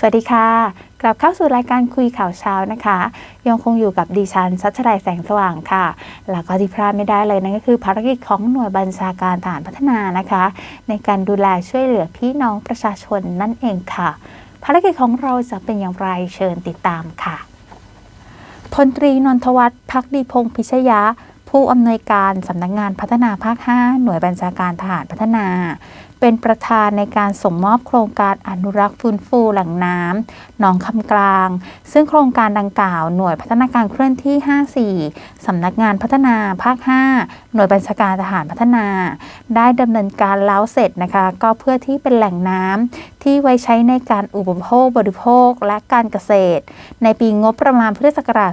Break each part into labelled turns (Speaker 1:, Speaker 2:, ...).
Speaker 1: สวัสดีค่ะ กลับเข้าสู่รายการคุยข่าวเช้านะคะ ยังคงอยู่กับดิฉันชัชดายแสงสว่างค่ะ แล้วก็ที่พลาดไม่ได้เลยนั่นก็คือภารกิจของหน่วยบัญชาการทหารพัฒนานะคะ ในการดูแลช่วยเหลือพี่น้องประชาชนนั่นเองค่ะ ภารกิจของเราจะเป็นอย่างไรเชิญติดตามค่ะพลตรีนนทวัฒน์พักดีพงศ์พิชยะ ผู้อำนวยการสำนักงานพัฒนาภาค 5 หน่วยบัญชาการทหารพัฒนา เป็นประธานในการส่งมอบโครงการอนุรักษ์ฟื้นฟูแหล่งน้ำหนองคำกลาง ซึ่งโครงการดังกล่าวหน่วยพัฒนาการเคลื่อนที่ 54 สำนักงานพัฒนาภาค 5 หน่วยบัญชาการทหารพัฒนา ได้ดำเนินการแล้วเสร็จนะคะ ก็เพื่อที่เป็นแหล่งน้ำที่ไว้ใช้ในการอุปโภคบริโภคและการเกษตร ในปีงบประมาณพุทธศักราช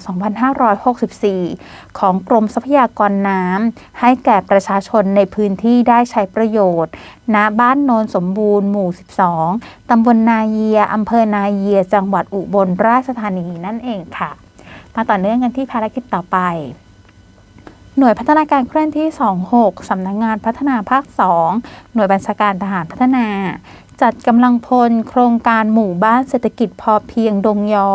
Speaker 1: 2564 ของกรมทรัพยาากรน้ำให้แก่ประชาชนในพื้นที่ได้ใช้ประโยชน์ ณ บ้านโนนสมบูรณ์หมู่ 12 ตำบลนาเยียอำเภอนาเยีย จังหวัดอุบลราชธานีนั่นเองค่ะ มาต่อเนื่องกันที่ภารกิจต่อไปหน่วยพัฒนาการเคลื่อนที่ 26 สำนักงงานพัฒนาภาค 2 หน่วยบัญชาการทหารพัฒนา จัดกำลังพลโครงการหมู่บ้านเศรษฐกิจพอเพียงดงยอ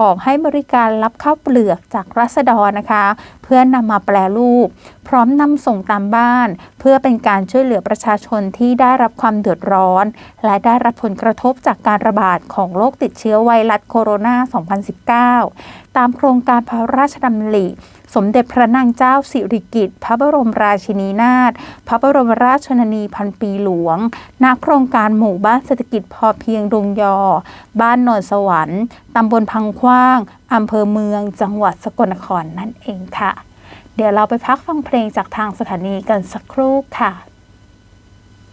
Speaker 1: ออกให้บริการรับข้าวเปลือกจากรัษฎรนะคะ เพื่อนำมาแปลรูป พร้อมนำส่งตามบ้าน เพื่อเป็นการช่วยเหลือประชาชนที่ได้รับความเดือดร้อน และได้รับผลกระทบจากการระบาดของโรคติดเชื้อไวรัสโคโรนา 2019 ตามโครงการพระราชดำริสมเด็จพระนางเจ้าสิริกิติ์พระบรมราชินีนาถพระบรมราชชนนีพันปีหลวงณโครงการหมู่บ้านเศรษฐกิจพอเพียงดงยอ บ้านนนสวรรค์ตำบลพังคว้างอำเภอเมือง จังหวัดสกลนครนั่นเองค่ะ เดี๋ยวเราไปพักฟังเพลงจากทางสถานีกันสักครู่ค่ะ